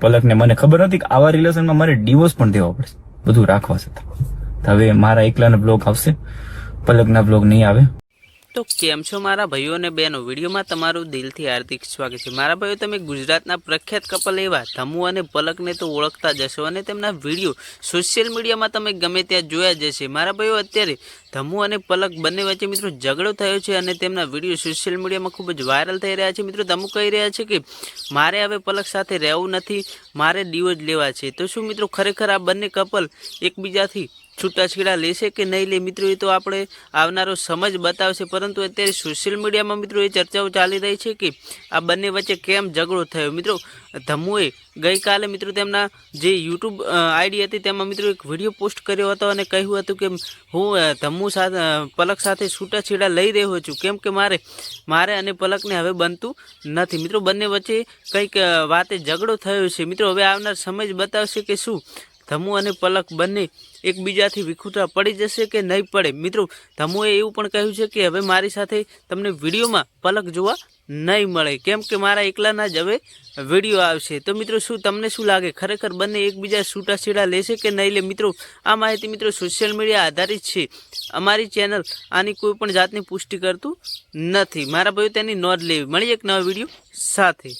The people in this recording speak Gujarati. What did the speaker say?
પલકને મને ખબર નથી કે આવા રિલેશનમાં મારે ડિવોર્સ પણ દેવા પડશે. બધું રાખવા છતાં હવે મારા એકલાના બ્લોગ આવશે. પલકના બ્લોગ નહીં આવે. તો કેમ છો મારા ભાઈઓ અને બહેનો? વિડીયોમાં તમારું દિલથી હાર્દિક સ્વાગત છે. મારા ભાઈઓ, તમે ગુજરાતના પ્રખ્યાત કપલ એવા ધમુ અને પલકને તો ઓળખતા જશો અને તેમના વીડિયો સોશિયલ મીડિયામાં તમે ગમે ત્યાં જોયા જશે મારા ભાઈઓ, અત્યારે ધમુ અને પલક બંને વચ્ચે મિત્રો ઝઘડો થયો છે અને તેમના વીડિયો સોશિયલ મીડિયામાં ખૂબ જ વાયરલ થઈ રહ્યા છે. મિત્રો ધમુ કહી રહ્યા છે કે મારે હવે પલક સાથે રહેવું નથી, મારે ડિવોર્સ લેવા છે. તો શું મિત્રો ખરેખર આ બંને કપલ એકબીજાથી છૂટાછેડા લેશે કે નહીં લે? મિત્રો, એ તો આપણે આવનારો સમજ બતાવશે. પરંતુ અત્યારે સોશિયલ મીડિયામાં મિત્રો એ ચર્ચાઓ ચાલી રહી છે કે આ બંને વચ્ચે કેમ ઝઘડો થયો? મિત્રો ધમુએ ગઈકાલે મિત્રો તેમના જે યુટ્યુબ આઈડી હતી, તેમાં મિત્રો એક વીડિયો પોસ્ટ કર્યો હતો અને કહ્યું હતું કે હું ધમ્મુ સાથે પલક સાથે છૂટાછેડા લઈ રહ્યો છું. કેમ કે મારે મારે અને પલકને હવે બનતું નથી. મિત્રો, બંને વચ્ચે કંઈક વાતે ઝઘડો થયો છે. મિત્રો, હવે આવનાર સમય બતાવશે કે શું ધમુ અને પલક બંને એકબીજાથી વિખૂટા પડી જશે કે નહીં પડે? મિત્રો, ધમુએ એવું પણ કહ્યું છે કે હવે મારી સાથે તમને વિડીયોમાં પલક જોવા નહીં મળે. કેમ કે મારા એકલાના જ હવે વીડિયો આવશે. તો મિત્રો, શું તમને શું લાગે? ખરેખર બંને એકબીજા છૂટાછેડા લેશે કે નહીં લે? મિત્રો, આ માહિતી મિત્રો સોશિયલ મીડિયા આધારિત છે. અમારી ચેનલ આની કોઈ પણ જાતની પુષ્ટિ કરતું નથી. મારા ભાઈઓ તેની નોંધ લેવી. મળી એક નવા વીડિયો સાથે.